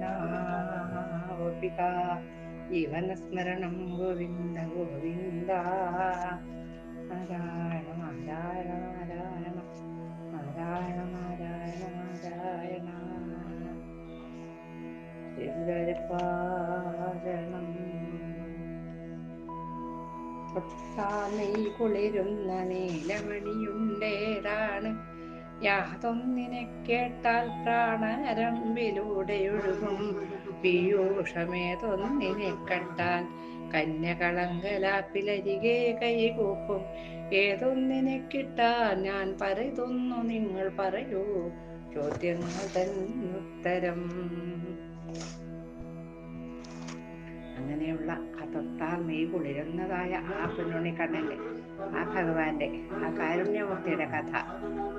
നാവിക ജീവനസ്മരണം ഗോവിന്ദ ഗോവിന്ദ നാരായണ നാരായണ നാരായണ നാരായണ നാരായണ നാരായണ കുളിരുന്ന നീലമണിയുണ്ടേതാണ്. യാതൊന്നിനെ കേട്ടാൽ പ്രാണരമ്പിലൂടെ ഒഴുകും. പീയൂഷമേതൊന്നിനെ കണ്ടാൽ കന്യകളങ്കലാപ്പിലരികെ കൈകൂപ്പും ഏതൊന്നിനെ കിട്ടാൻ ഞാൻ പറയുന്നു നിങ്ങൾ പറയൂ. ചോദ്യങ്ങൾ തന്നുത്തരം. അങ്ങനെയുള്ള ആ തൊട്ടാൽ മെയ് കുളിരുന്നതായ ആ പൊന്നുണ്ണി കണ്ണന്റെ ആ ഭഗവാന്റെ ആ കാരുണ്യമൂർത്തിയുടെ കഥ.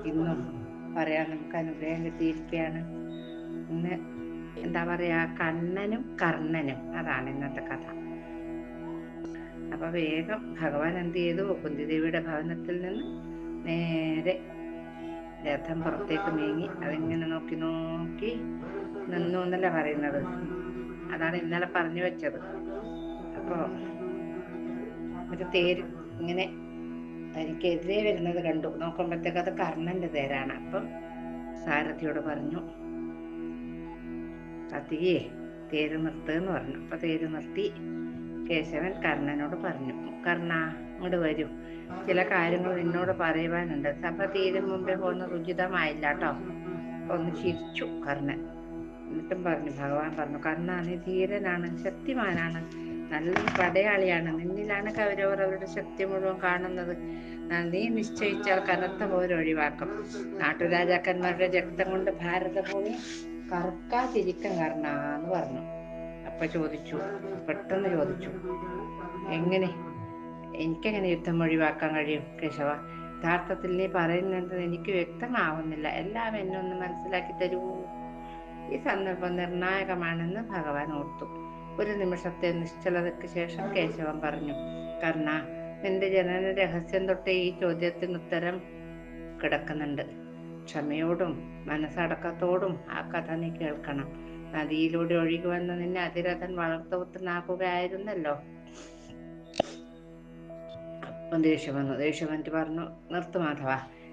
ഇന്നും പറയാൻ നമുക്ക് അനുഗ്രഹം കിട്ടിയിരിക്കുകയാണ്. ഇന്ന് എന്താ പറയാ കണ്ണനും കർണനും അതാണ് ഇന്നത്തെ കഥ. അപ്പൊ വേഗം ഭഗവാൻ എന്ത് ചെയ്തു? കുന്തിദേവിയുടെ ഭവനത്തിൽ നിന്ന് നേരെ രഥം പുറത്തേക്ക് നീങ്ങി അതിങ്ങനെ നോക്കി നോക്കി നിന്നു എന്നല്ല പറയുന്നത്? അതാണ് ഇന്നലെ പറഞ്ഞു വെച്ചത്. അപ്പോ ഒരു തേര് ഇങ്ങനെ തനിക്കെതിരെ വരുന്നത് കണ്ടു. നോക്കുമ്പോഴത്തേക്ക് അത് കർണന്റെ തേരാണ്. അപ്പം സാരഥിയോട് പറഞ്ഞു കത്തിയേ തേര് നിർത്തുന്ന് പറഞ്ഞു. അപ്പൊ തേര് നിർത്തി കേശവൻ കർണനോട് പറഞ്ഞു കർണ ഇങ്ങോട്ട് വരൂ. ചില കാര്യങ്ങൾ നിന്നോട് പറയുവാനുണ്ട്. സഭ തീരും മുമ്പേ പോകുന്നത് ഉചിതമായില്ല കേട്ടോ ഒന്ന് ചിരിച്ചു കർണൻ. എന്നിട്ടും പറഞ്ഞു ഭഗവാൻ പറഞ്ഞു കർണാണ് ധീരനാണ് ശക്തിമാനാണ് നല്ല പടയാളിയാണ് നിന്നിലാണ് കൗരവർ അവരുടെ ശക്തി മുഴുവൻ കാണുന്നത്. ന- നിശ്ചയിച്ചാൽ കനത്ത പോരൊഴിവാക്കും നാട്ടുരാജാക്കന്മാരുടെ രക്തം കൊണ്ട് ഭാരതഭൂമി കറുക്കാതിരിക്കും കർണ എന്ന് പറഞ്ഞു. അപ്പൊ ചോദിച്ചു പെട്ടെന്ന് ചോദിച്ചു എങ്ങനെ? എനിക്കെങ്ങനെ യുദ്ധം ഒഴിവാക്കാൻ കഴിയും കേശവ? യഥാർത്ഥത്തിൽ നീ പറയുന്നത് എനിക്ക് വ്യക്തമാവുന്നില്ല. എല്ലാം എന്നെ ഒന്ന് മനസ്സിലാക്കി തരൂ. ഈ സന്ദർഭം നിർണായകമാണെന്ന് ഭഗവാൻ ഓർത്തു. ഒരു നിമിഷത്തെ നിശ്ചലതയ്ക്ക് ശേഷം കേശവൻ പറഞ്ഞു കർണ നിന്റെ ജനന രഹസ്യം തൊട്ട് ഈ ചോദ്യത്തിന് ഉത്തരം കിടക്കുന്നുണ്ട്. ക്ഷമയോടും മനസ്സടക്കത്തോടും ആ കഥ നീ കേൾക്കണം. നദിയിലൂടെ ഒഴുകി വന്ന നിന്നെ അതിരഥൻ വളർത്തുപുത്രനാക്കുകയായിരുന്നല്ലോ. അപ്പം ദേഷ്യം വന്നു. ദേഷ്യം വന്നിട്ട് പറഞ്ഞു നിർത്തു മാധവ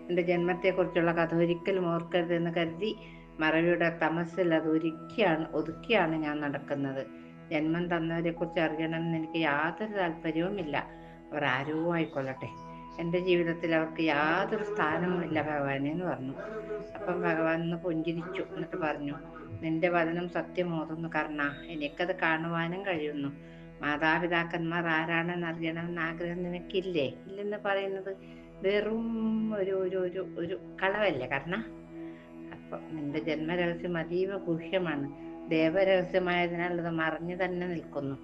എന്റെ ജന്മത്തെക്കുറിച്ചുള്ള കഥ ഒരിക്കലും ഓർക്കരുതെന്ന് കരുതി മറവിയുടെ തമസിൽ അത് ഒരുക്കിയാണ് ഒതുക്കിയാണ് ഞാൻ നടക്കുന്നത്. ജന്മം തന്നവരെ കുറിച്ച് അറിയണമെന്ന് എനിക്ക് യാതൊരു താല്പര്യവുമില്ല. അവർ ആരോ ആയിക്കൊള്ളട്ടെ. എന്റെ ജീവിതത്തിൽ അവർക്ക് യാതൊരു സ്ഥാനവുമില്ല ഭഗവാനെ എന്ന് പറഞ്ഞു. അപ്പം ഭഗവാൻ ഒന്ന് പുഞ്ചിരിച്ചു. എന്നിട്ട് പറഞ്ഞു നിന്റെ വചനം സത്യമോതുന്നു കർണ. എനിക്കത് കാണുവാനും കഴിയുന്നു. മാതാപിതാക്കന്മാർ ആരാണെന്ന് അറിയണമെന്ന് ആഗ്രഹം നിനക്കില്ലേ? ഇല്ലെന്ന് പറയുന്നത് വെറും ഒരു ഒരു ഒരു ഒരു കളവല്ലേ കർണ? അപ്പൊ നിന്റെ ജന്മരഹസ്യം അതീവ ഗുഹ്യമാണ് ദേവരഹസ്യമായതിനാൽ അത് മറിഞ്ഞു തന്നെ നിൽക്കുന്നു.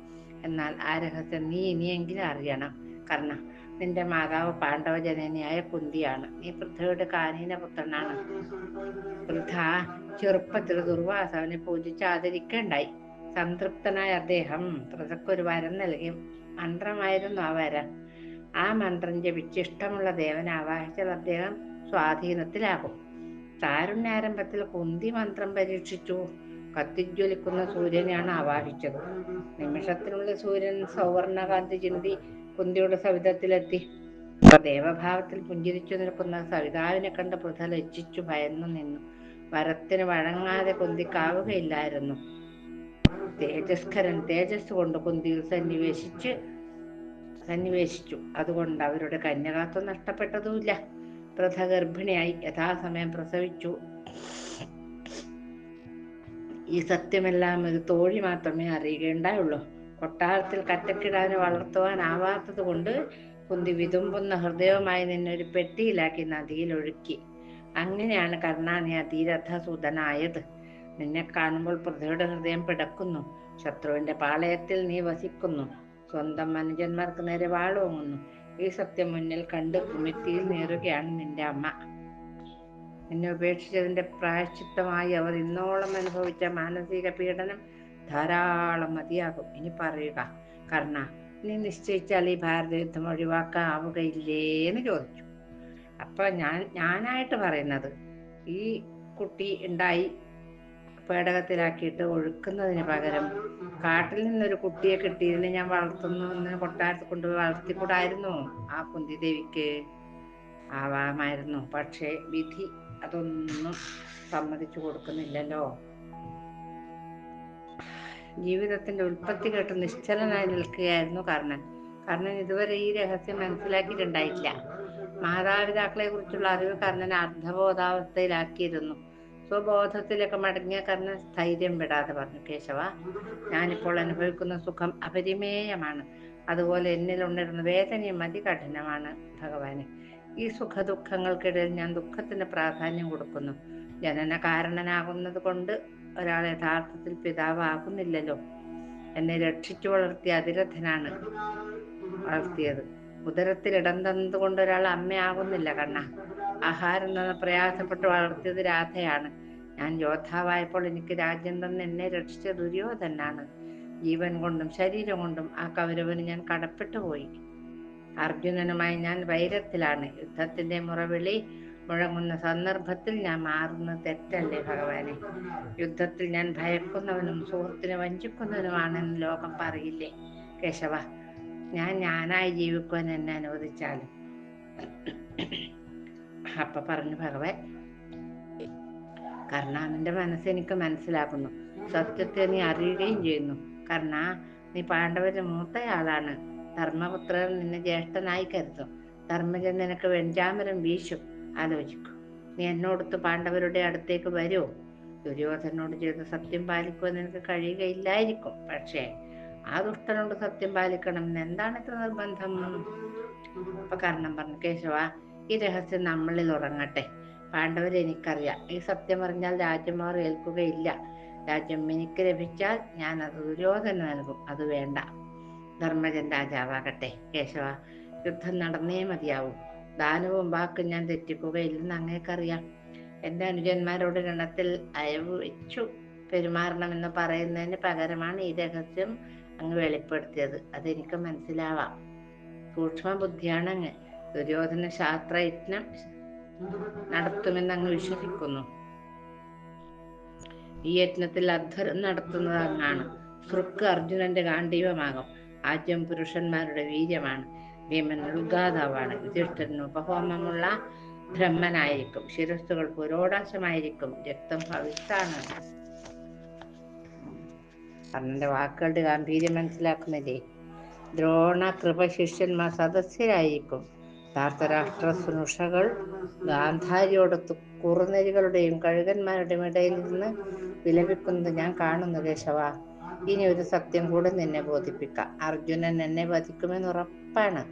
എന്നാൽ ആ രഹസ്യം നീ ഇനിയെങ്കിലും അറിയണം. കർണ നിന്റെ മാതാവ് പാണ്ഡവ ജനനിയായ കുന്തിയാണ്. നീ പൃഥ്വിയുടെ കാനീന പുത്രനാണ്. പൃഥ ചെറുപ്പത്തിൽ ദുർവാസവനെ പൂജിച്ച് ആദരിക്കേണ്ടായി. സംതൃപ്തനായ അദ്ദേഹം പൃഥക്കൊരു വരം നൽകി. മന്ത്രമായിരുന്നു ആ വരം. ആ മന്ത്രം ജപിച്ച് ഇഷ്ടമുള്ള ദേവനെ ആവാഹിച്ചാൽ അദ്ദേഹം സ്വാധീനത്തിലാകും. താരുണ്യാരംഭത്തിൽ കുന്തി മന്ത്രം പരീക്ഷിച്ചു. കത്തിജ്വലിക്കുന്ന സൂര്യനെയാണ് ആവാഹിച്ചത്. നിമിഷത്തിനുള്ളിൽ സൂര്യൻ സൗവർണകാന്തി ചിന്തി കുന്തിയുടെ സവിധത്തിലെത്തി. ദേവഭാവത്തിൽ പുഞ്ചിരിച്ചു നിൽക്കുന്ന സവിതാവിനെ കണ്ട് പൃഥ ലജ്ജിച്ചു ഭയന്നു നിന്നു. വരത്തിന് വഴങ്ങാതെ കുന്തിക്കാവുകയില്ലായിരുന്നു തേജസ്കരൻ തേജസ് കൊണ്ട് കുന്തിയിൽ സന്നിവേശിച്ച് സന്നിവേശിച്ചു. അതുകൊണ്ട് അവരുടെ കന്യകാത്വം നഷ്ടപ്പെട്ടതുമില്ല. പൃഥ ഗർഭിണിയായി യഥാസമയം പ്രസവിച്ചു. ഈ സത്യമെല്ലാം ഒരു തോഴി മാത്രമേ അറിയുകയുണ്ടായുള്ളൂ. കൊട്ടാരത്തിൽ കറ്റക്കിടാനെ വളർത്തുവാനാവാത്തത് കൊണ്ട് കുന്തി വിതുമ്പുന്ന ഹൃദയവുമായി നിന്നെ ഒരു പെട്ടിയിലാക്കി നദിയിൽ ഒഴുക്കി. അങ്ങനെയാണ് കർണാനി അതിരഥസൂതനായത് നിന്നെ കാണുമ്പോൾ പൃഥ്വിയുടെ ഹൃദയം പിടക്കുന്നു. ശത്രുവിന്റെ പാളയത്തിൽ നീ വസിക്കുന്നു. സ്വന്തം മനുജന്മാർക്ക് നേരെ വാളോങ്ങുന്നു ഈ സത്യം മുന്നിൽ കണ്ട് കുമിത്തിയിൽ നേറുകയാണ് നിന്റെ അമ്മ. എന്നെ ഉപേക്ഷിച്ചതിന്റെ പ്രായശ്ചിത്തമായി അവർ ഇന്നോളം അനുഭവിച്ച മാനസിക പീഡനം ധാരാളം മതിയാകും. ഇനി പറയുക കർണ നീ നിശ്ചയിച്ചാൽ ഈ ഭാരതയുദ്ധം ഒഴിവാക്കാവുകയില്ലേ എന്ന് ചോദിച്ചു. അപ്പൊ ഞാൻ ഞാനായിട്ട് പറയുന്നത് ഈ കുട്ടി ഉണ്ടായി പേടകത്തിലാക്കിയിട്ട് ഒഴുക്കുന്നതിന് പകരം കാട്ടിൽ നിന്നൊരു കുട്ടിയെ കിട്ടിയതിനെ ഞാൻ വളർത്തുന്നു എന്ന് കൊട്ടാരത്തിൽ കൊണ്ടുപോയി വളർത്തിക്കൂടായിരുന്നു. ആ കുന്തി ദേവിക്ക് ആവാമായിരുന്നു. പക്ഷേ വിധി അതൊന്നും സമ്മതിച്ചു കൊടുക്കുന്നില്ലല്ലോ. ജീവിതത്തിന്റെ ഉൽപ്പത്തി കേട്ട് നിശ്ചലനായി നിൽക്കുകയായിരുന്നു കർണൻ. കർണൻ ഇതുവരെ ഈ രഹസ്യം മനസ്സിലാക്കിയിട്ടുണ്ടായിട്ടില്ല. മാതാപിതാക്കളെ കുറിച്ചുള്ള അറിവ് കർണനെ അർദ്ധബോധാവസ്ഥയിലാക്കിയിരുന്നു. സ്വബോധത്തിലൊക്കെ മടങ്ങിയ കർണൻ സ്ഥൈര്യം വിടാതെ പറഞ്ഞു കേശവ ഞാനിപ്പോൾ അനുഭവിക്കുന്ന സുഖം അപരിമേയമാണ്. അതുപോലെ എന്നിൽ ഉണരുന്ന വേദനയും അതികഠിനമാണ് ഭഗവാനെ. ഈ സുഖ ദുഃഖങ്ങൾക്കിടയിൽ ഞാൻ ദുഃഖത്തിന് പ്രാധാന്യം കൊടുക്കുന്നു. ജനന കാരണനാകുന്നത് കൊണ്ട് ഒരാൾ യഥാർത്ഥത്തിൽ പിതാവാകുന്നില്ലല്ലോ. എന്നെ രക്ഷിച്ചു വളർത്തിയ അതിരഥനാണ് വളർത്തിയത്. ഉദരത്തിൽ ഇടം തന്നതുകൊണ്ട് ഒരാൾ അമ്മയാകുന്നില്ല കണ്ണ. ആഹാരം തന്ന പ്രയാസപ്പെട്ട് വളർത്തിയത് രാധയാണ്. ഞാൻ യോദ്ധാവായപ്പോൾ എനിക്ക് രാജ്യം തന്ന് എന്നെ രക്ഷിച്ച ദുര്യോധനാണ്. ജീവൻ കൊണ്ടും ശരീരം കൊണ്ടും ആ കൗരവന് ഞാൻ കടപ്പെട്ടു പോയി. അർജുനനുമായി ഞാൻ വൈരത്തിലാണ്. യുദ്ധത്തിന്റെ മുറവിളി മുഴങ്ങുന്ന സന്ദർഭത്തിൽ ഞാൻ മാറുന്ന തെറ്റല്ലേ ഭഗവാനെ? യുദ്ധത്തിൽ ഞാൻ ഭയക്കുന്നവനും സുഹൃത്തിനെ വഞ്ചിക്കുന്നവനുമാണെന്ന് ലോകം പറയില്ലേ? കേശവ ഞാൻ ഞാനായി ജീവിക്കുവാൻ എന്നെ അനുവദിച്ചാലും. അപ്പൊ പറഞ്ഞു ഭഗവാൻ കർണ നിന്റെ മനസ്സ് എനിക്ക് മനസ്സിലാക്കുന്നു. സത്യത്തെ നീ അറിയുകയും ചെയ്യുന്നു. കർണ നീ പാണ്ഡവരുടെ മൂത്തയാളാണ്. ധർമ്മപുത്രൻ നിന്നെ ജ്യേഷ്ഠനായി കരുതും. ധർമ്മജൻ നിനക്ക് വെഞ്ചാമരം വീശും. ആലോചിക്കും. നീ എന്നോടൊത്ത് പാണ്ഡവരുടെ അടുത്തേക്ക് വരുമോ ദുര്യോധനോട് ചെയ്ത സത്യം പാലിക്കുവാൻ നിനക്ക് കഴിയുകയില്ലായിരിക്കും. പക്ഷേ ആ ദുഷ്ടനോട് സത്യം പാലിക്കണം എന്താണ് ഇത്ര നിർബന്ധം? അപ്പൊ കർണം പറഞ്ഞു കേശവ ഈ രഹസ്യം നമ്മളിൽ ഉറങ്ങട്ടെ. പാണ്ഡവരെ എനിക്കറിയാം. ഈ സത്യം പറഞ്ഞാൽ രാജ്യമാർ ഏൽക്കുകയില്ല. രാജ്യം എനിക്ക് ലഭിച്ചാൽ ഞാൻ അത് ദുര്യോധന നൽകും. അത് വേണ്ട. ധർമ്മജൻ രാജാവാകട്ടെ കേശവ യുദ്ധം നടന്നേ മതിയാവും. ദാനവും വാക്കും ഞാൻ തെറ്റിക്കുകയില്ലെന്ന് അങ്ങേക്കറിയാം. എന്റെ അനുജന്മാരോട് രണത്തിൽ അയവ് വെച്ചു. പെരുമാറണമെന്ന് പറയുന്നതിന് പകരമാണ് ഈ രഹസ്യം അങ്ങ് വെളിപ്പെടുത്തിയത്. അതെനിക്ക് മനസ്സിലാവാം. സൂക്ഷ്മ ബുദ്ധിയാണ് അങ്ങ് ദുര്യോധന ശാസ്ത്രയജ്ഞം നടത്തുമെന്ന് അങ്ങ് വിശ്വസിക്കുന്നു. ഈ യജ്ഞത്തിൽ അധ്വരം നടത്തുന്നത് അങ്ങാണ്. സൃക്ക് അർജുനന്റെ ഗാന്ധീവമാകും ആദ്യം പുരുഷന്മാരുടെ വീര്യമാണ്. ഭീമൻ ഉദ്ഗാതാവാണ്. യുധിഷ്ഠിരന് ഉപഹോമമുള്ള ബ്രഹ്മനായിരിക്കും. ശിരസ്സുകൾ പുരോടാശമായിരിക്കും. രക്തം ഭവിഷ്ടാണ് കർണന്റെ വാക്കുകളുടെ ഗാംഭീര്യം മനസ്സിലാക്കുന്നില്ലേ? ദ്രോണ കൃപ ശിഷ്യന്മാർ സദസ്യരായിരിക്കും. ധാർത്തരാഷ്ട്ര സുനുഷകൾ ഗാന്ധാരിയോടൊത്ത് കുറുനരികളുടെയും കഴുകന്മാരുടെയും ഇടയിൽ നിന്ന് വിലപിക്കുന്നത് ഞാൻ കാണുന്നു കേശവ. ഇനി ഒരു സത്യം കൂടെ നിന്നെ ബോധിപ്പിക്കാം. അർജുനൻ എന്നെ വധിക്കുമെന്ന് ഉറപ്പാണ്.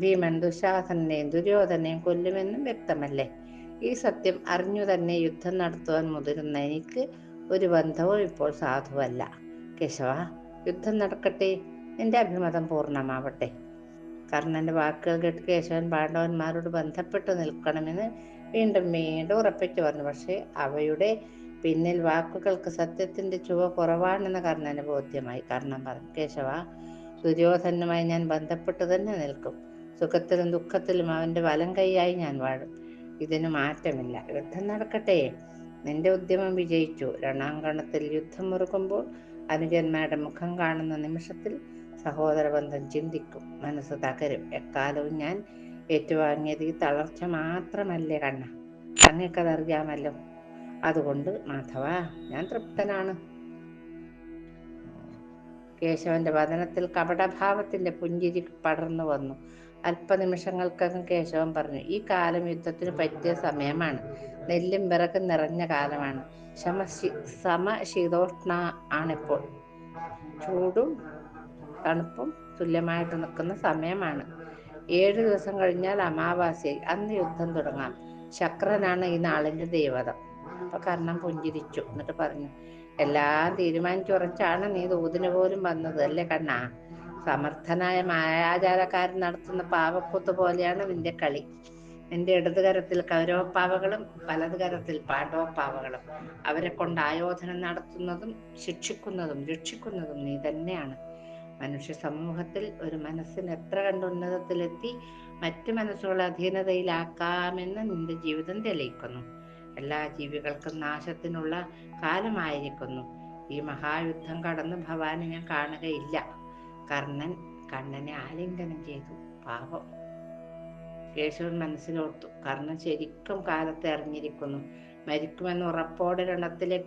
ഭീമൻ ദുശാസനെയും ദുര്യോധനെയും കൊല്ലുമെന്നും വ്യക്തമല്ലേ? ഈ സത്യം അറിഞ്ഞു തന്നെ യുദ്ധം നടത്തുവാൻ മുതിരുന്ന എനിക്ക് ഒരു ബന്ധവും ഇപ്പോൾ സാധുവല്ല. കേശവ യുദ്ധം നടക്കട്ടെ. നിന്റെ അഭിമതം പൂർണമാവട്ടെ. കർണന്റെ വാക്കുകൾ കേട്ട് കേശവൻ പാണ്ഡവന്മാരോട് ബന്ധപ്പെട്ടു നിൽക്കണമെന്ന് വീണ്ടും വീണ്ടും ഉറപ്പിച്ചു പറഞ്ഞു. പക്ഷേ അവയുടെ പിന്നിൽ വാക്കുകൾക്ക് സത്യത്തിന്റെ ചുവ കുറവാണെന്ന് കർണന് ബോധ്യമായി. കർണൻ പറഞ്ഞു കേശവ ദുര്യോധനുമായി ഞാൻ ബന്ധപ്പെട്ടു തന്നെ നിൽക്കും. സുഖത്തിലും ദുഃഖത്തിലും അവന്റെ വലം കൈയായി ഞാൻ വാഴും. ഇതിന് മാറ്റമില്ല. യുദ്ധം നടക്കട്ടെ. നിന്റെ ഉദ്യമം വിജയിച്ചു. രണാങ്കണത്തിൽ യുദ്ധം മുറുകുമ്പോൾ അനുജന്മാരുടെ മുഖം കാണുന്ന നിമിഷത്തിൽ സഹോദരബന്ധം ചിന്തിക്കും. മനസ്സ് തകരും. എക്കാലവും ഞാൻ ഏറ്റുവാങ്ങിയത് ഈ തളർച്ച മാത്രമല്ലേ കണ്ണ? അങ്ങക്കതറിയാമല്ലോ അതുകൊണ്ട് മാധവ ഞാൻ തൃപ്തനാണ്. കേശവന്റെ വദനത്തിൽ കപടഭാവത്തിന്റെ പുഞ്ചിരി പടർന്നു വന്നു. അല്പനിമിഷങ്ങൾക്കകം കേശവൻ പറഞ്ഞു ഈ കാലം യുദ്ധത്തിന് പറ്റിയ സമയമാണ്. നെല്ലും വിറകും നിറഞ്ഞ കാലമാണ്. ശമ സമശീതോഷ്ണ ആണിപ്പോൾ. ചൂടും തണുപ്പും തുല്യമായിട്ട് നിൽക്കുന്ന സമയമാണ്. ഏഴു ദിവസം കഴിഞ്ഞാൽ അമാവാസ്യയായി അന്ന് യുദ്ധം തുടങ്ങാം. ശക്രനാണ് ഈ നാളിന്റെ ദേവത. അപ്പൊ കർണം പുഞ്ചിരിച്ചു. എന്നിട്ട് പറഞ്ഞു എല്ലാം തീരുമാനിച്ചുറച്ചാണ് നീ ദൂതിന് പോലും വന്നത് അല്ലേ കണ്ണ? സമർത്ഥനായ മായാചാരക്കാരൻ നടത്തുന്ന പാവക്കൂത്ത് പോലെയാണ് നിന്റെ കളി. നിന്റെ ഇടതുകരത്തിൽ കൗരവപ്പാവകളും വലതു കരത്തിൽ പാണ്ഡവപ്പാവകളും. അവരെ കൊണ്ട് ആയോധനം നടത്തുന്നതും ശിക്ഷിക്കുന്നതും രക്ഷിക്കുന്നതും നീ തന്നെയാണ്. മനുഷ്യ സമൂഹത്തിൽ ഒരു മനസ്സിന് എത്ര കണ്ട് ഉന്നതത്തിലെത്തി മറ്റു മനസ്സുകളെ അധീനതയിലാക്കാമെന്ന് നിന്റെ ജീവിതം തെളിയിക്കുന്നു. എല്ലാ ജീവികൾക്കും നാശത്തിനുള്ള കാലമായിരിക്കുന്നു. ഈ മഹായുദ്ധം കടന്ന് ഭവാനെ ഞാൻ കാണുകയില്ല. കർണൻ കണ്ണനെ ആലിംഗനം ചെയ്തു. പാപം കേശവൻ മനസ്സിലോർത്തു. കർണൻ ശരിക്കും കാലത്തെ അറിഞ്ഞിരിക്കുന്നു. മരിക്കുമെന്ന് ഉറപ്പോടെ രണത്തിലെ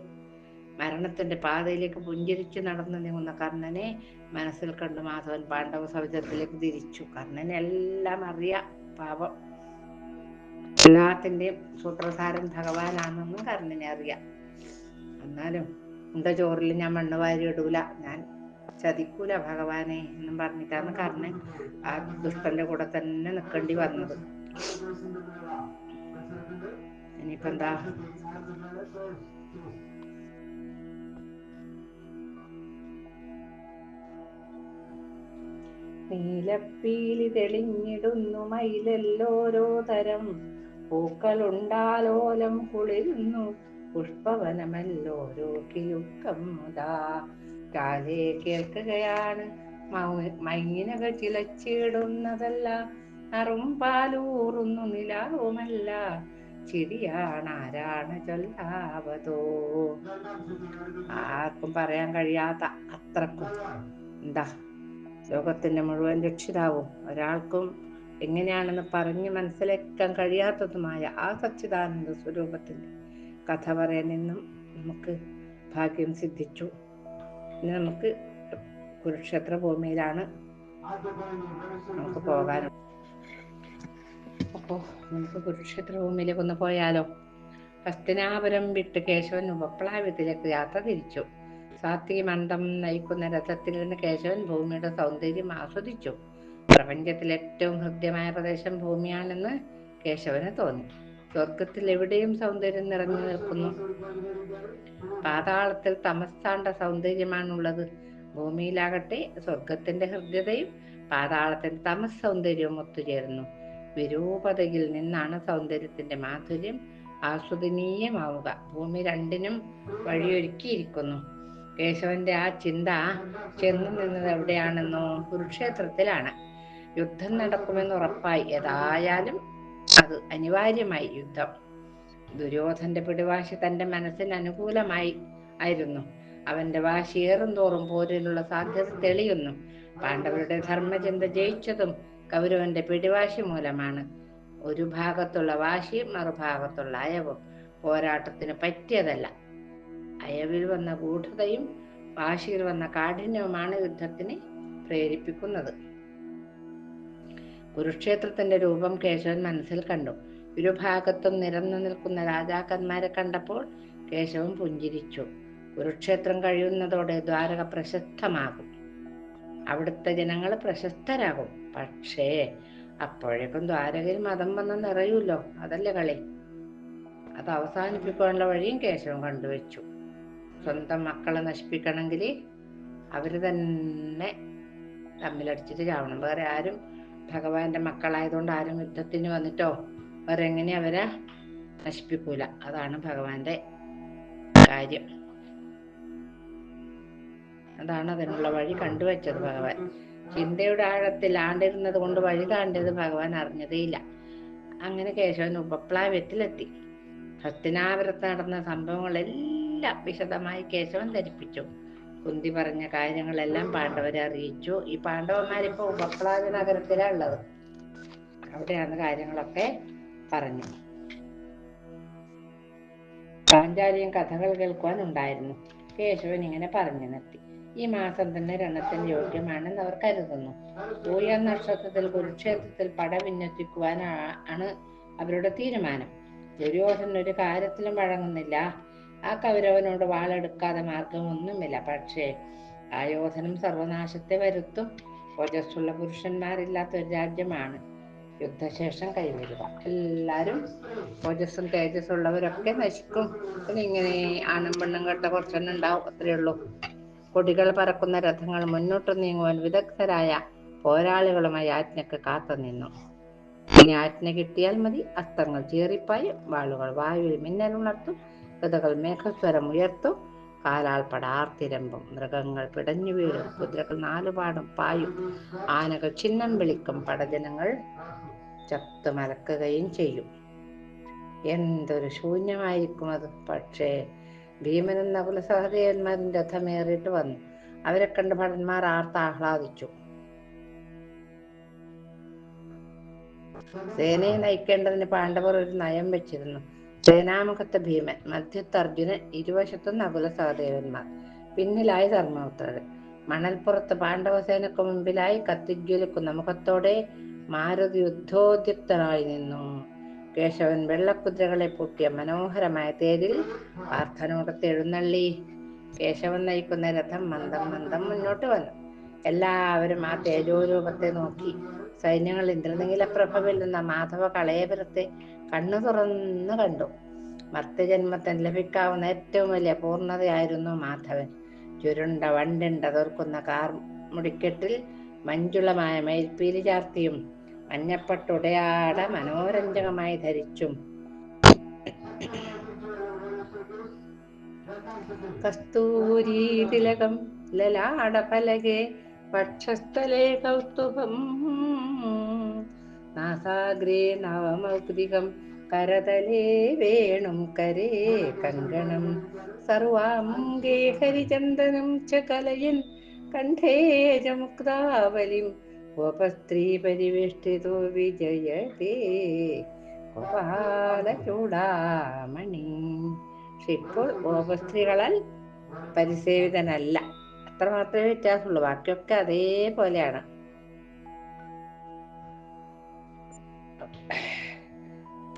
മരണത്തിന്റെ പാതയിലേക്ക് പുഞ്ചിരിച്ചു നടന്നു നീങ്ങുന്ന കർണനെ മനസ്സിൽ കണ്ടു മാധവൻ പാണ്ഡവ സൗജത്തിലേക്ക് തിരിച്ചു. കർണനെ എല്ലാം അറിയാം. പാപം എല്ലാത്തിന്റെയും സൂത്രധാരൻ ഭഗവാനാണെന്നും കർണനെ അറിയാം. എന്നാലും എന്റെ ചോറിൽ ഞാൻ മണ്ണ് വാരി ഇടൂല. ഞാൻ ചതിക്കൂല ഭഗവാനെ എന്നും പറഞ്ഞിട്ടാണ് കർണൻ ആ ദുഷ്ടന്റെ കൂടെ തന്നെ നിൽക്കേണ്ടി വന്നത്. ഇനിയിപ്പോ നീലപ്പീലി തെളിഞ്ഞിടുന്നു മയിലെല്ലോരോ തരം. പൂക്കളുണ്ടാലോലം കുളിരുന്നു പുഷ്പവനമല്ലോരോ കിലുക്കം മുതാ. കാലേ കേൾക്കുകയാണ് മൈങ്ങിനക ചിലച്ചിടുന്നതല്ല. അറും പാലൂറുന്നു നിലാവുമല്ല ചിരിയാണാരാണ് ചൊല്ലാവതോ. ആർക്കും പറയാൻ കഴിയാത്ത അത്രക്കും. എന്താ? ലോകത്തിന്റെ മുഴുവൻ രക്ഷിതാവും. ഒരാൾക്കും എങ്ങനെയാണെന്ന് പറഞ്ഞ് മനസ്സിലാക്കാൻ കഴിയാത്തതുമായ ആ സച്ചിദാനന്ദ സ്വരൂപത്തിന്റെ കഥ പറയാൻ നിന്നും നമുക്ക് ഭാഗ്യം സിദ്ധിച്ചു. ഇനി നമുക്ക് കുരുക്ഷേത്ര ഭൂമിയിലാണ് നമുക്ക് പോകാനും. അപ്പോൾ നമുക്ക് കുരുക്ഷേത്ര ഭൂമിയിലേക്ക് ഒന്ന് പോയാലോ? ഹസ്തനാപുരം വിട്ട് കേശവൻ ഉപപ്ലാവ്യത്തിലേക്ക് യാത്ര തിരിച്ചു. മന്ദം നയിക്കുന്ന രഥത്തിൽ നിന്ന് കേശവൻ ഭൂമിയുടെ സൗന്ദര്യം ആസ്വദിച്ചു. പ്രപഞ്ചത്തിൽ ഏറ്റവും ഹൃദ്യമായ പ്രദേശം ഭൂമിയാണെന്ന് കേശവന് തോന്നി. സ്വർഗത്തിൽ എവിടെയും സൗന്ദര്യം നിറഞ്ഞു നിൽക്കുന്നു. പാതാളത്തിൽ തമസ്സാണ്ട സൗന്ദര്യമാണുള്ളത്. ഭൂമിയിലാകട്ടെ സ്വർഗത്തിന്റെ ഹൃദ്യതയും പാതാളത്തിന്റെ തമസ് സൗന്ദര്യവും ഒത്തുചേരുന്നു. വിരൂപതയിൽ നിന്നാണ് സൗന്ദര്യത്തിന്റെ മാധുര്യം ആസ്വദനീയമാവുക. ഭൂമി രണ്ടിനും വഴിയൊരുക്കിയിരിക്കുന്നു. കേശവന്റെ ആ ചിന്ത ചെന്നു നിന്നത് എവിടെയാണെന്നോ കുരുക്ഷേത്രത്തിലാണ്. യുദ്ധം നടക്കുമെന്ന് ഉറപ്പായി. ഏതായാലും അത് അനിവാര്യമായി യുദ്ധം. ദുര്യോധന്റെ പിടിവാശി തന്റെ മനസ്സിന് അനുകൂലമായി ആയിരുന്നു. അവന്റെ വാശിയേറും തോറും പോരിലുള്ള സാധ്യത തെളിയുന്നു. പാണ്ഡവരുടെ ധർമ്മചിന്ത ജയിച്ചതും കൗരവന്റെ പിടിവാശി മൂലമാണ്. ഒരു ഭാഗത്തുള്ള വാശിയും മറുഭാഗത്തുള്ള അയവും പോരാട്ടത്തിന് പറ്റിയതല്ല. അയവിൽ വന്ന ഗൂഢതയും വാശിയിൽ വന്ന കാഠിന്യവുമാണ് യുദ്ധത്തിന് പ്രേരിപ്പിക്കുന്നത്. കുരുക്ഷേത്രത്തിന്റെ രൂപം കേശവൻ മനസ്സിൽ കണ്ടു. ഇരുഭാഗത്തും നിരന്നു നിൽക്കുന്ന രാജാക്കന്മാരെ കണ്ടപ്പോൾ കേശവൻ പുഞ്ചിരിച്ചു. കുരുക്ഷേത്രം കഴിയുന്നതോടെ ദ്വാരക പ്രശസ്തമാകും. അവിടുത്തെ ജനങ്ങൾ പ്രശസ്തരാകും. പക്ഷേ അപ്പോഴേക്കും ദ്വാരകയിൽ മതം വന്ന് നിറയൂല്ലോ അതല്ലേ കളി? അത് അവസാനിപ്പിക്കാനുള്ള വഴിയും കേശവൻ കണ്ടുവച്ചു. സ്വന്തം മക്കളെ നശിപ്പിക്കണമെങ്കിൽ അവർ തന്നെ തമ്മിലടിച്ചിട്ട് ചാവണം. വേറെ ആരും ഭഗവാന്റെ മക്കളായതുകൊണ്ട് ആരും യുദ്ധത്തിന് വന്നിട്ടോ വേറെ എങ്ങനെ അവരെ നശിപ്പിക്കൂല. അതാണ് ഭഗവാന്റെ കാര്യം. അതാണ് അതിനുള്ള വഴി കണ്ടുവച്ചത് ഭഗവാൻ. ചിന്തയുടെ ആഴത്തിൽ ആണ്ടിരുന്നത് കൊണ്ട് വഴി താണ്ടിയത് ഭഗവാൻ അറിഞ്ഞതേയില്ല. അങ്ങനെ കേശവൻ ഉപപ്ലാവ്യത്തിലെത്തി. ഹസ്തിനാപുരത്ത് നടന്ന സംഭവങ്ങളെല്ലാം വിശദമായി കേശവൻ ധരിപ്പിച്ചു. കുന്തി പറഞ്ഞ കാര്യങ്ങളെല്ലാം പാണ്ഡവരെ അറിയിച്ചു ഈ പാണ്ഡവന്മാരിപ്പോ ഉപപ്ലാവ നഗരത്തിലാണ് ഉള്ളത്. അവിടെയാണ് കാര്യങ്ങളൊക്കെ പറഞ്ഞു പാഞ്ചാലിയും കഥകൾ കേൾക്കുവാൻ ഉണ്ടായിരുന്നു കേശവൻ ഇങ്ങനെ പറഞ്ഞു നിർത്തി. ഈ മാസം തന്നെ രണത്തിന് യോഗ്യമാണെന്ന് അവർ കരുതുന്നു. പൂയ നക്ഷത്രത്തിൽ കുരുക്ഷേത്രത്തിൽ പട വിന്യസിക്കുവാൻ ആണ് അവരുടെ തീരുമാനം. ദുര്യോധനൻ ഒരു കാര്യത്തിലും വഴങ്ങുന്നില്ല. ആ കൗരവനോട് വാളെടുക്കാതെ മാർഗമൊന്നുമില്ല. പക്ഷേ ആയോധനം സർവനാശത്തെ വരുത്തും. ഓജസ്സുള്ള പുരുഷന്മാരില്ലാത്ത ഒരു രാജ്യമാണ്. യുദ്ധശേഷം കൈവരുക എല്ലാരും ഓജസ്സും തേജസ്സും ഉള്ളവരൊക്കെ നശിക്കും ഇങ്ങനെ ആണും പെണ്ണും കെട്ട കുറച്ചെണ്ണം ഉണ്ടാവും. അത്രയേ ഉള്ളൂ. കൊടികൾ പറക്കുന്ന രഥങ്ങൾ മുന്നോട്ട് നീങ്ങുവാൻ വിദഗ്ധരായ പോരാളികളുമായി ആജ്ഞക്ക് കാത്തു നിന്നു. ഇനി ആജ്ഞ കിട്ടിയാൽ മതി. അസ്ത്രങ്ങൾ ചീറിപ്പായും വാളുകൾ വായുവിൽ മിന്നലുണർത്തും. ഗതകൾ മേഘസ്വരം ഉയർത്തും. കാലാൾ പടാർത്തിരമ്പും മൃഗങ്ങൾ പിടഞ്ഞു വീഴും. കുതിരകൾ നാലുപാടും പായും. ആനകൾ ചിഹ്നം വിളിക്കും. പടജനങ്ങൾ ചത്തു മലക്കുകയും ചെയ്യും. എന്തൊരു ശൂന്യമായിരിക്കും അത്. പക്ഷേ ഭീമനും നകുല സഹദേവന്മാരും രഥമേറിയിട്ട് വന്നു. അവരെ കണ്ട് ഭടന്മാർ ആർത്ത് ആഹ്ലാദിച്ചു. സേനയെ നയിക്കേണ്ടതിന് പാണ്ഡവർ ഒരു നയം വെച്ചിരുന്നു. സേനാമുഖത്തെ ഭീമൻ മധ്യത്ത് അർജുനൻ ഇരുവശത്തും നകുല സഹദേവന്മാർ പിന്നിലായി ധർമ്മപുത്രർ. മണൽപ്പുറത്ത് പാണ്ഡവസേനക്ക് മുമ്പിലായി കത്തിജ്വലിക്കുന്ന മുഖത്തോടെ മാരുതി യുദ്ധോദ്യുക്തനായി നിന്നു. കേശവൻ വെള്ളക്കുതിരകളെ പൊട്ടിയ മനോഹരമായ തേരിൽ പാർത്ഥനോടത്ത് എഴുന്നള്ളി. കേശവൻ നയിക്കുന്ന രഥം മന്ദം മന്ദം മുന്നോട്ട് വന്നു. എല്ലാവരും ആ തേജോരൂപത്തെ നോക്കി സൈന്യങ്ങൾ ഇന്ദ്രനീല പ്രഭവിൽ നിന്ന മാധവ കളയപുരത്തെ കണ്ണു തുറന്നു കണ്ടു. മർത്യജന്മത്തിന് ലഭിക്കാവുന്ന ഏറ്റവും വലിയ പൂർണതയായിരുന്നു മാധവൻ. ചുരുണ്ട വണ്ടിണ്ട തോർക്കുന്ന കാർ മുടിക്കെട്ടിൽ മഞ്ജുളമായ മേൽപ്പീലി ചാർത്തിയും മഞ്ഞപ്പട്ടുടയാട മനോരഞ്ജകമായി ധരിച്ചും. കസ്തൂരി തിലകം ലലാട പലകെ വക്ഷസ്ഥലേ കൗസ്തുഭം നാസാഗ്രേ നവമൗക്തികം കരതലേ വേണും കരേ കങ്കണം സർവാംഗേ ഹരിചന്ദനം ച കലയൻ കണ്ഠേ ച മുക്താവലിം ഉപസ്ത്രീ പരിവേഷ്ടിതോ വിജയതേ ഗോപാല ചൂടാമണി പക്ഷെ ഇപ്പോൾ ഉപസ്ത്രീകളാൽ പരിസേവിതനല്ല. അത്ര മാത്രമേ വ്യത്യാസമുള്ളൂ. ബാക്കിയൊക്കെ അതേപോലെയാണ്.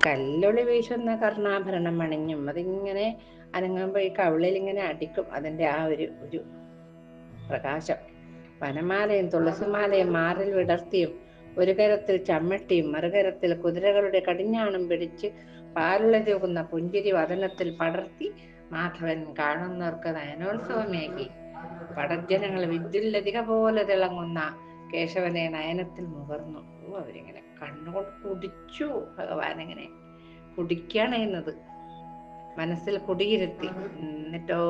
കല്ലൊളി വീശുന്ന കർണാഭരണം അണിഞ്ഞും അതിങ്ങനെ അനങ്ങുമ്പോൾ ഈ കവിളിൽ ഇങ്ങനെ അടിക്കും. അതിന്റെ ആ ഒരു ഒരു പ്രകാശം. വനമാലയും തുളസിമാലയും മാറിൽ വിടർത്തിയും ഒരു കരത്തിൽ ചമ്മട്ടിയും മറുകരത്തിൽ കുതിരകളുടെ കടിഞ്ഞാണും പിടിച്ച് പാലുളരുകുന്ന പുഞ്ചിരി വതനത്തിൽ പടർത്തി മാധവൻ കാണുന്നവർക്ക് നയനോത്സവമേകി. പടജനങ്ങൾ വിദ്യുല്ലതിക പോലെ തിളങ്ങുന്ന കേശവനെ നയനത്തിൽ മുകർന്നു ഓ അവരിങ്ങനെ കണ്ണുകൊണ്ട് കുടിച്ചു ഭഗവാൻ ഇങ്ങനെ കുടിക്കാണ് എന്നത്. മനസ്സിൽ കുടിയിരുത്തി. എന്നിട്ടോ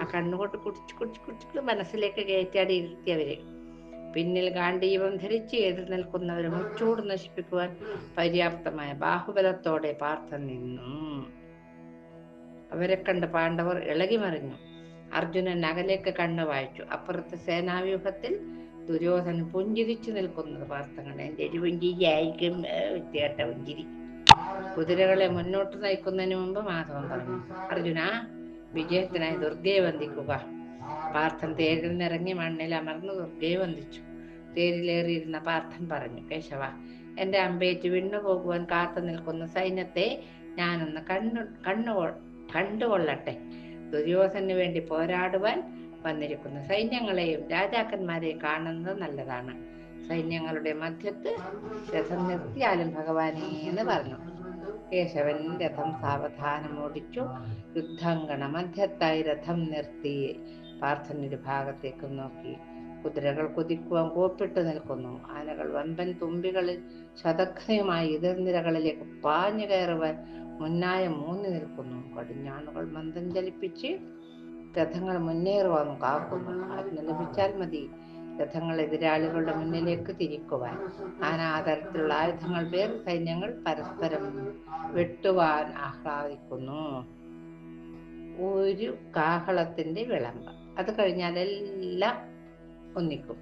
ആ കണ്ണുകൊണ്ട് കുടിച്ച് കുടിച്ച് കുടിച്ച് മനസ്സിലേക്ക് കയറ്റാടി ഇരുത്തി അവർ. പിന്നിൽ ഗാന്ധീപം ധരിച്ച് എതിർ നിൽക്കുന്നവരെ മുച്ചൂട് നശിപ്പിക്കുവാൻ പര്യാപ്തമായ ബാഹുബലത്തോടെ പാർത്ഥൻ നിന്നു. അവരെ കണ്ട് പാണ്ഡവർ ഇളകി മറിഞ്ഞു. അർജുനൻ അകലേക്ക് കണ്ണു വായിച്ചു അപ്പുറത്തെ സേനാവ്യൂഹത്തിൽ ദുര്യോധനൻ പുഞ്ചിരിച്ചു നിൽക്കുന്നത് പാർത്ഥങ്ങളെ എന്റെ ഒരു പുഞ്ചിരിയായിരിക്കും വ്യക്തികെട്ട പുഞ്ചിരി കുതിരകളെ മുന്നോട്ട് നയിക്കുന്നതിന് മുമ്പ് മാധവൻ പറഞ്ഞു അർജുന വിജയത്തിനായി ദുർഗയെ വന്ദിക്കുക. പാർത്ഥൻ തേരിൽ നിറങ്ങി മണ്ണിൽ അമർന്ന് ദുർഗയെ വന്ദിച്ചു. തേരിലേറിയിരുന്ന പാർത്ഥൻ പറഞ്ഞു കേശവ എന്റെ അമ്പേറ്റ് വിണ്ണു പോകുവാൻ കാത്തു നിൽക്കുന്ന സൈന്യത്തെ ഞാനൊന്ന് കണ്ണു കണ്ണു കണ്ടുകൊള്ളട്ടെ. ദുര്യോധനു വേണ്ടി പോരാടുവാൻ വന്നിരിക്കുന്നു. സൈന്യങ്ങളെയും രാജാക്കന്മാരെയും കാണുന്നത് നല്ലതാണ്. സൈന്യങ്ങളുടെ മധ്യത്ത് രഥം നിർത്തിയാലും ഭഗവാനെ എന്ന് പറഞ്ഞു. കേശവൻ രഥം സാവധാനം ഓടിച്ചു. യുദ്ധങ്കണ മധ്യത്തായി രഥം നിർത്തി പാർത്ഥനൊരു ഭാഗത്തേക്ക് നോക്കി. കുതിരകൾ കുതിക്കുവാൻ കോപ്പിട്ട് നിൽക്കുന്നു. ആനകൾ വമ്പൻ തുമ്പികളിൽ ശതഘ്നയുമായി എതിർനിരകളിലേക്ക് പാഞ്ഞു കയറുവാൻ മുന്നായ മൂന്ന് നിൽക്കുന്നു. കടിഞ്ഞാണുകൾ മന്ദം ചലിപ്പിച്ച് രഥങ്ങൾ മുന്നേറുവാൻ കാക്കുന്നു. ആജ്ഞ ലഭിച്ചാൽ മതി. രഥങ്ങൾ എതിരാളികളുടെ മുന്നിലേക്ക് തിരിക്കുവാൻ. നാനാതരത്തിലുള്ള ആയുധങ്ങൾ പേർ സൈന്യങ്ങൾ പരസ്പരം വെട്ടുവാൻ ആഹ്ലാദിക്കുന്നു. ഒരു കാഹളത്തിന്റെ വിളംബം അത് കഴിഞ്ഞാൽ എല്ലാം ഒന്നിക്കും.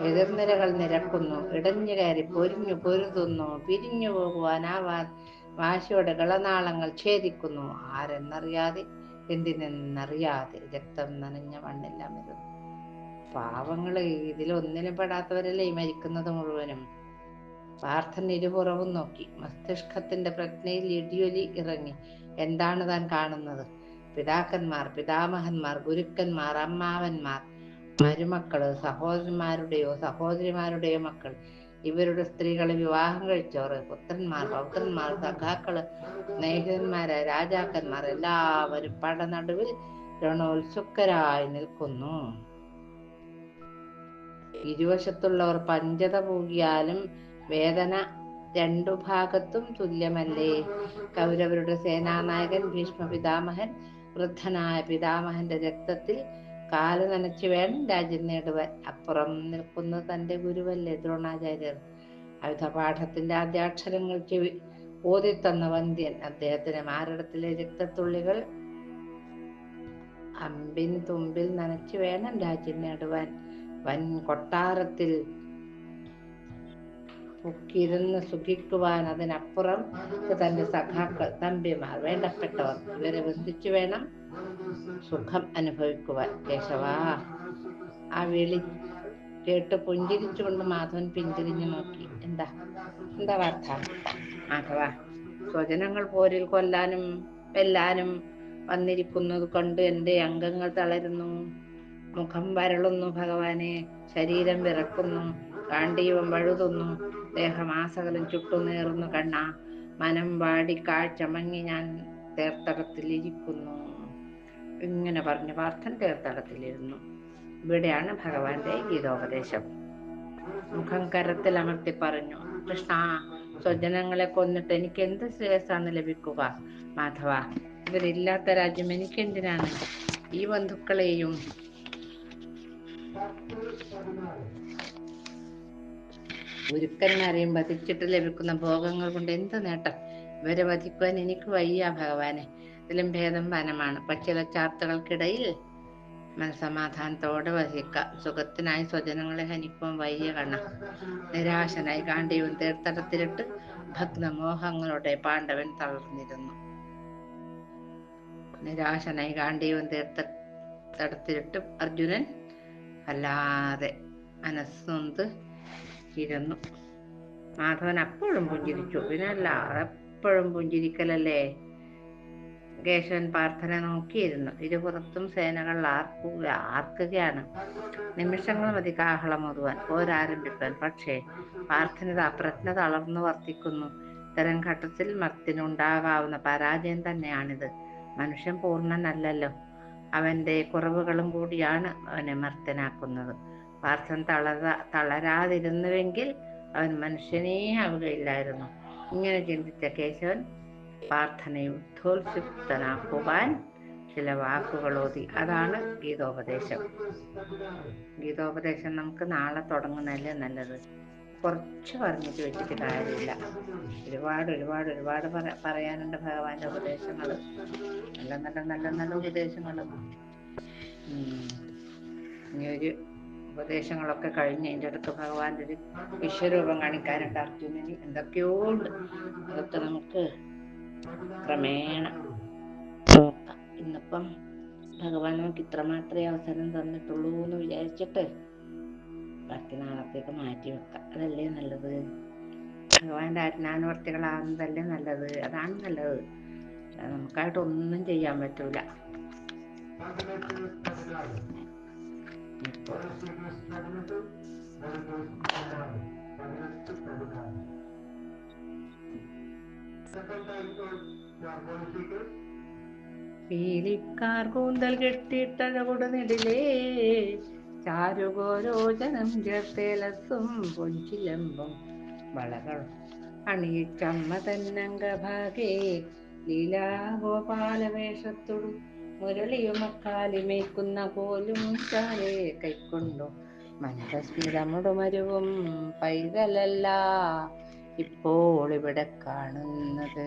എതിർനിരകൾ നിരക്കുന്നു. ഇടഞ്ഞു കയറി പൊരിഞ്ഞു പൊരുതുന്നു. പിരിഞ്ഞു പോകുവാനാവാൻ വാശിയോടെ കളനാളങ്ങൾ ഛേദിക്കുന്നു. ആരെന്നറിയാതെ എന്തിനെന്നറിയാതെ രക്തം നനഞ്ഞ മണ്ണെല്ലാം വരുന്നു പാവങ്ങൾ ഇതിലൊന്നിനും പെടാത്തവരല്ലേ ഈ മരിക്കുന്നത് മുഴുവനും? പാർത്ഥൻ ഇരുപുറവും നോക്കി. മസ്തിഷ്കത്തിന്റെ പ്രജ്ഞയിൽ ഇടിയൊലി ഇറങ്ങി. എന്താണ് താൻ കാണുന്നത്? പിതാക്കന്മാർ പിതാമഹന്മാർ ഗുരുക്കന്മാർ അമ്മാവന്മാർ മരുമക്കൾ സഹോദരന്മാരുടെയോ സഹോദരിമാരുടെയോ മക്കൾ. ഇവരുടെ സ്ത്രീകളെ വിവാഹം കഴിച്ചവർ പുത്രന്മാർ പൗത്രന്മാർ സഖാക്കൾ സ്നേഹിതന്മാരായ രാജാക്കന്മാർ എല്ലാവരും പടനടുവിൽ രണോത്സുക്കരായി നിൽക്കുന്നു. ഇരുവശത്തുള്ളവർ പഞ്ചത പൂകിയാലും വേദന രണ്ടു ഭാഗത്തും തുല്യമല്ലേ? കൗരവരുടെ സേനാനായകൻ ഭീഷ്മ പിതാമഹൻ വൃദ്ധനായ പിതാമഹന്റെ രക്തത്തിൽ കാൽ നനച്ചു വേണം രാജ്യം നേടുവാൻ. അപ്പുറം നിൽക്കുന്ന തന്റെ ഗുരുവല്ലേ ദ്രോണാചാര്യർ. ആയുധപാഠത്തിന്റെ ആദ്യാക്ഷരങ്ങൾ ചെവി ഓതിത്തന്ന വന്ധ്യൻ. അദ്ദേഹത്തിന് മാരടത്തിലെ രക്തത്തുള്ളികൾ അമ്പിൻ തുമ്പിൽ നനച്ചു വേണം രാജ്യം നേടുവാൻ. വൻ കൊട്ടാരത്തിൽ പൊക്കിരുന്ന് സുഖിക്കുവാൻ അതിനപ്പുറം തന്റെ സഖാക്കൾ തമ്പിമാർ വേണ്ടപ്പെട്ടവർ ഇവരെ ബന്ധിച്ചു വേണം സുഖം അനുഭവിക്കുവാൻ. കേശവാ ആ വിളി കേട്ട് പുഞ്ചിരിച്ചുകൊണ്ട് മാധവൻ പിന്തിരിഞ്ഞു നോക്കി. എന്താ? എന്താ വാർത്ത? മാധവ സ്വജനങ്ങൾ പോരിൽ കൊല്ലാനും വെല്ലാനും വന്നിരിക്കുന്നത് കൊണ്ട് എന്റെ അംഗങ്ങൾ തളരുന്നു. മുഖം വരളുന്നു ഭഗവാനെ ശരീരം വിറക്കുന്നു കാണ്ടീവം വഴുതുന്നു ദേഹമാസകലം ചുട്ടുനേറുന്നു കണ്ണ. മനം വാടി കാഴ്ച മങ്ങി ഞാൻ തേർത്തടത്തിലിരിക്കുന്നു. ഇങ്ങനെ പറഞ്ഞ്. പാർത്ഥൻ തീർത്ഥാടത്തിലിരുന്നു ഇവിടെയാണ് ഭഗവാന്റെ ഗീതോപദേശം. മുഖം കരത്തിൽ അമർത്തി പറഞ്ഞു കൃഷ്ണ സ്വജനങ്ങളെ കൊന്നിട്ട് എനിക്ക് എന്ത് ശ്രേയസാണ് ലഭിക്കുക? മാധവ ഇവരില്ലാത്ത രാജ്യം എനിക്കെന്തിനാണ്? ഈ ബന്ധുക്കളെയും ഗുരുക്കന്മാരെയും വധിച്ചിട്ട് ലഭിക്കുന്ന ഭോഗങ്ങൾ കൊണ്ട് എന്ത് നേട്ടം? ഇവരെ വധിക്കുവാൻ എനിക്ക് വയ്യ ഭഗവാനെ. ഇതിലും ഭേദം വനമാണ്. പക്ഷേ ചില ചാർത്തകൾക്കിടയിൽ മനസമാധാനത്തോടെ വഹിക്ക സുഖത്തിനായി സ്വജനങ്ങളെ ഹനിപ്പം വയ്യ കണ്ണ നിരാശനായി കാണ്ടിയും തീർത്ഥടത്തിലിട്ട് ഭഗ്നമോഹങ്ങളുടെ പാണ്ഡവൻ തളർന്നിരുന്നു. നിരാശനായി കാണ്ടിയും തീർത്ഥടത്തിലിട്ട് അർജുനൻ അല്ലാതെ മനസ്സൊന്ത് ഇരുന്നു. മാധവൻ അപ്പോഴും പുഞ്ചിരിച്ചു. പിന്നല്ല എപ്പോഴും പുഞ്ചിരിക്കലല്ലേ? കേശവൻ പ്രാർത്ഥന നോക്കിയിരുന്നു. ഇരുപുറത്തും സേനകൾ ആർക്കുക ആർക്കുകയാണ്. നിമിഷങ്ങൾ മതി കാഹളമൊതുവാൻ പോരാരംഭിക്കാൻ പക്ഷേ പ്രാർത്ഥന അപ്രജ്ഞ തളർന്നു വർത്തിക്കുന്നു. ഇത്തരം ഘട്ടത്തിൽ മർത്തിനുണ്ടാകാവുന്ന പരാജയം തന്നെയാണിത്. മനുഷ്യൻ പൂർണനല്ലല്ലോ. അവന്റെ കുറവുകളും കൂടിയാണ് അവനെ മർത്തനാക്കുന്നത്. പാർത്ഥൻ തളരാ തളരാതിരുന്നുവെങ്കിൽ അവൻ മനുഷ്യനേ ആവുകയില്ലായിരുന്നു. ഇങ്ങനെ ചിന്തിച്ച കേശവൻ പ്രാർത്ഥനയെ ഉദ്ധോത്സുക്തനാക്കുവാൻ ചില വാക്കുകൾ ഓതി. അതാണ് ഗീതോപദേശം. ഗീതോപദേശം നമുക്ക് നാളെ തുടങ്ങുന്നതല്ലേ നല്ലത്? കുറച്ച് പറഞ്ഞിട്ട് വെച്ചിട്ട് കാര്യമില്ല. ഒരുപാട് ഒരുപാട് ഒരുപാട് പറ- പറയാനുണ്ട് ഭഗവാന്റെ ഉപദേശങ്ങൾ നല്ല നല്ല നല്ല നല്ല ഉപദേശങ്ങൾ ഒരു ഉപദേശങ്ങളൊക്കെ കഴിഞ്ഞ് അതിന്റെ അടുത്ത് ഭഗവാന്റെ ഒരു വിശ്വരൂപം കാണിക്കാനുണ്ട് അർജുനന്. എന്തൊക്കെയോ ഉണ്ട്. അതൊക്കെ നമുക്ക് ക്രമേണ ഇന്നിപ്പം ഭഗവാൻ നമുക്ക് ഇത്ര മാത്രമേ അവസരം തന്നിട്ടുള്ളൂ എന്ന് വിചാരിച്ചിട്ട് ബാക്കി നാളത്തേക്ക് മാറ്റി വെക്കാം. അതല്ലേ നല്ലത്? ഭഗവാന്റെ അജ്ഞാനവർത്തികളാകുന്നതല്ലേ നല്ലത്? അതാണ് നല്ലത്. നമുക്കായിട്ട് ഒന്നും ചെയ്യാൻ പറ്റൂല. പീലിക്കാർ കൂന്തൽ കെട്ടിട്ടഴകൊടു നെടിലേ ചാരുഗോരോചനം ചേർത്തേലസും പൊഞ്ചിലമ്പും വളകൾ അണിയിച്ചമ്മ തന്നംഗഭാഗേ മുരളിയുമക്കാലി മേക്കുന്ന പോലും ചാരേ കൈക്കൊണ്ടു. മനസ്മിതമുടുമരുവും പൈതലല്ല ഇപ്പോൾ ഇവിടെ കാണുന്നത്